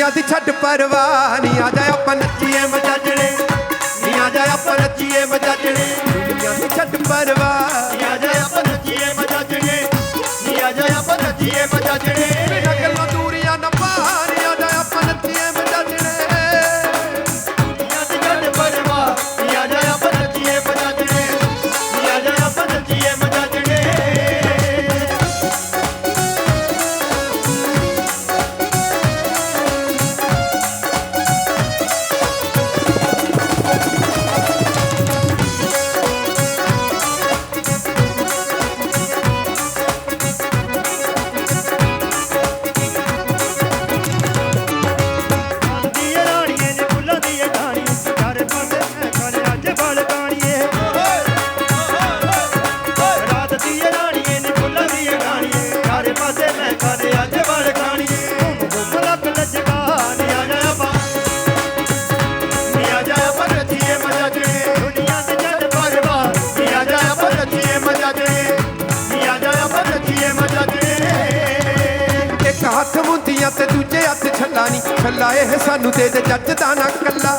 ਦੁਨੀਆ ਦੀ ਛੱਡ ਪਰਵਾਹ ਨੀ ਆ ਜਾ ਆਪਾਂ ਨੱਚੀਏ ਮਜਾਜਣੇ, ਨੀ ਆ ਜਾ ਆਪਾਂ ਨੱਚੀਏ ਮਜਾਜਣੇ। ਦੁਨੀਆ ਦੀ ਛੱਡ ਪਰਵਾਹ ਨੀ ਆ ਜਾ ਆਪਾਂ ਨੱਚੀਏ ਮਜਾਜਣੇ, ਨੀ ਆ ਜਾ ਆਪਾਂ ਨੱਚੀਏ ਮਜਾਜਣੇ। ਤੇ ਦੂਜੇ ਹੱਥ ਛੱਲਾ ਨੀ ਛੱਲਾ। ਇਹ ਸਾਨੂੰ ਦੇ ਦੇ ਜੱਜ ਦਾ ਨਾ ਕੱਲਾ।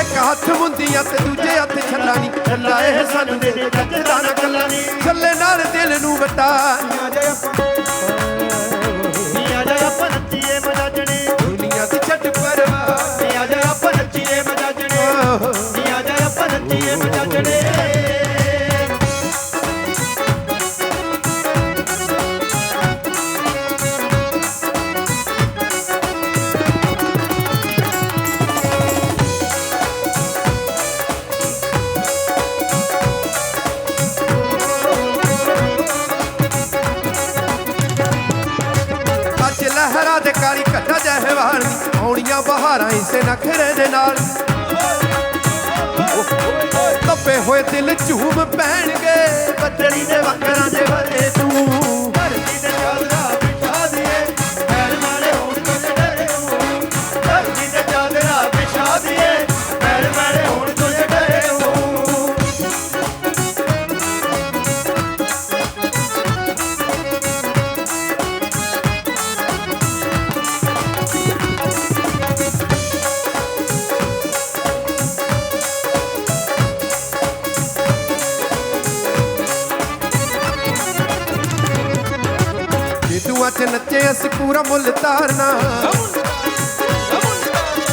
ਇੱਕ ਹੱਥ ਮੁੰਦੀਆਂ ਤੇ ਦੂਜੇ ਹੱਥ ਛੱਲਾ ਨੀ ਛੱਲਾ। ਇਹ ਸਾਨੂੰ ਦੇ ਦੇ ਜੱਜ ਦਾ ਨਾ ਕੱਲਾ। ਛੱਲੇ ਨਾਲ ਦਿਲ ਨੂੰ ਵਟਾ ਨੀ ਆਪਾਂ। ਲਹਿਰਾ ਦੇ ਕਾਲੀ ਕੱਟਾ ਜਹਵਾਨ ਨੀ ਆਉਣੀਆਂ ਬਹਾਰਾਂ ਇਸੇ ਨਖਰੇ ਦੇ ਨਾਲ। ਤੱਪੇ ਹੋਏ ਦਿਲ ਝੂਮ ਪੈਣਗੇ। ਬੱਦਲੀ ਦੇ ਵਕਰਾਂ ਦੇ ਵਰੇ ਤੂੰ ਧਰਤੀ ਤੇ। ਨੱਚੇ ਅਸੀਂ ਪੂਰਾ ਮੁੱਲ ਤਾਰਨਾ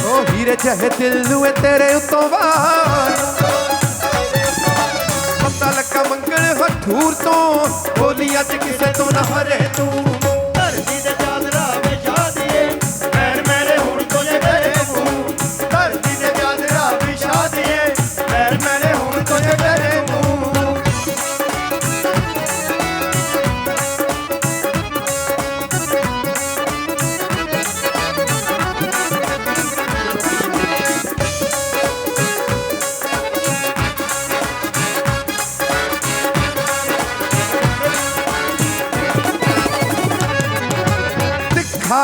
ਉਹ ਹੀਰੇ ਚਾਹੇ ਦਿਲ ਨੂੰ ਇਹ ਤੇਰੇ ਉਤੋਂ ਵਾਰ। ਪਤਾ ਲੱਗਾ ਮੰਗਣ ਹਠੂਰ ਤੋਂ, ਬੋਲੀ ਅੱਜ ਕਿਸੇ ਤੋਂ ਨਾ ਹਰੇ ਤੂੰ।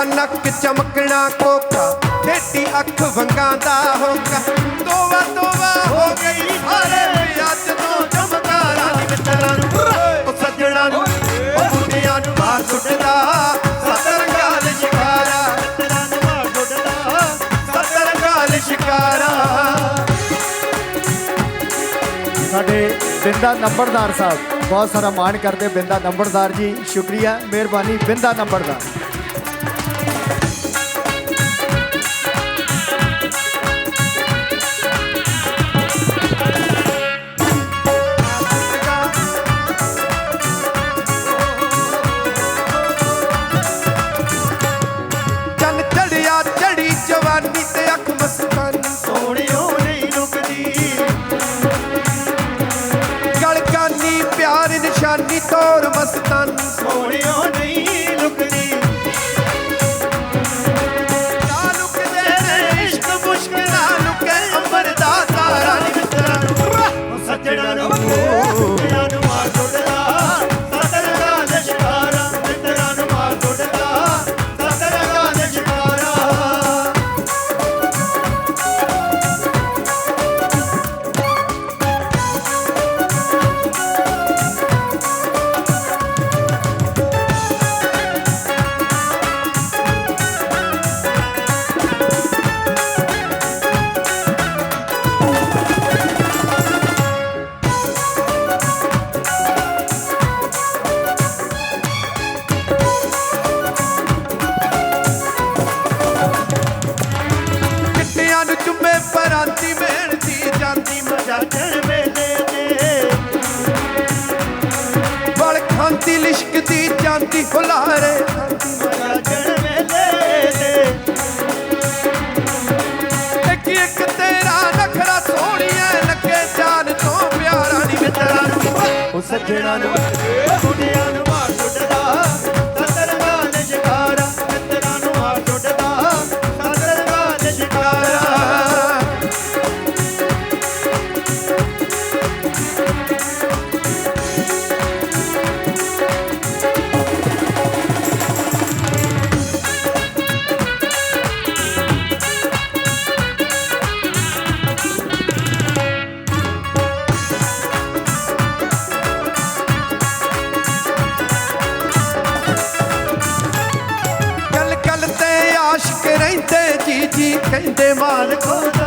ਨੱਕ ਚਮਕਣਾ ਕੋਕਾ ਠੇਟੀ ਅੱਖ ਵੰਗਾਂ ਦਾ ਹੋਕਾ। ਤੋਵਾ ਤੋਵਾ ਹੋ ਗਈ ਹਾਰੇ ਅੱਜ ਤੋਂ ਚਮਕਾਰਾਂ ਦੀ ਮਿੱਤਰਾਂ ਨੂੰ, ਉਹ ਸੱਜਣਾ ਨੂੰ, ਉਹ ਮੁੰਡਿਆਂ ਨੂੰ ਮਾਰ ਸੁੱਟਦਾ। ਸਤਰ ਸ਼ਿਕਾਰਾ ਤੇਰਾ ਨਵਾ ਡੋਡਦਾ ਸਤਰ ਗਾਲ ਸ਼ਿਕਾਰਾ। ਸਾਡੇ ਬਿੰਦਾ ਨੰਬਰਦਾਰ ਸਾਹਿਬ, ਬਹੁਤ ਸਾਰਾ ਮਾਣ ਕਰਦੇ ਬਿੰਦਾ ਨੰਬਰਦਾਰ ਜੀ। ਸ਼ੁਕਰੀਆ, ਮਿਹਰਬਾਨੀ ਬਿੰਦਾ ਨੰਬਰਦਾਰ। ਪਿਆਰ ਨਿਸ਼ਾਨੀ ਤੋਰ ਮਸਤਾਨੀ। ਸੋਹਣਿਓ ਨਹੀਂ ਲੁਕਦੀ ਦੀ ਮਿਹਨਤੀ, ਜਾਂਦੀ ਮਜਾਜਣ ਵੇਲੇ ਦੇ ਬਲ ਖਾਂਦੀ, ਲਿਸ਼ਕਦੀ, ਜਾਂਦੀ ਹੁਲਾਰੇ ਮਜਾਜਣ ਵੇਲੇ ਦੇ ਇੱਕ ਇੱਕ ਤੇਰਾ ਨਖਰਾ ਸੋਹਣੀਏ ਲੱਗੇ ਜਾਨ ਤੋਂ ਪਿਆਰਾ ਨਹੀਂ ਮਿੱਤਰਾਂ ਨੂੰ। ਉਹ ਸੱਜਣਾ ਨੂੰ ਜੀ ਜੀ ਕਹਿੰਦੇ ਮਾਲਕੋ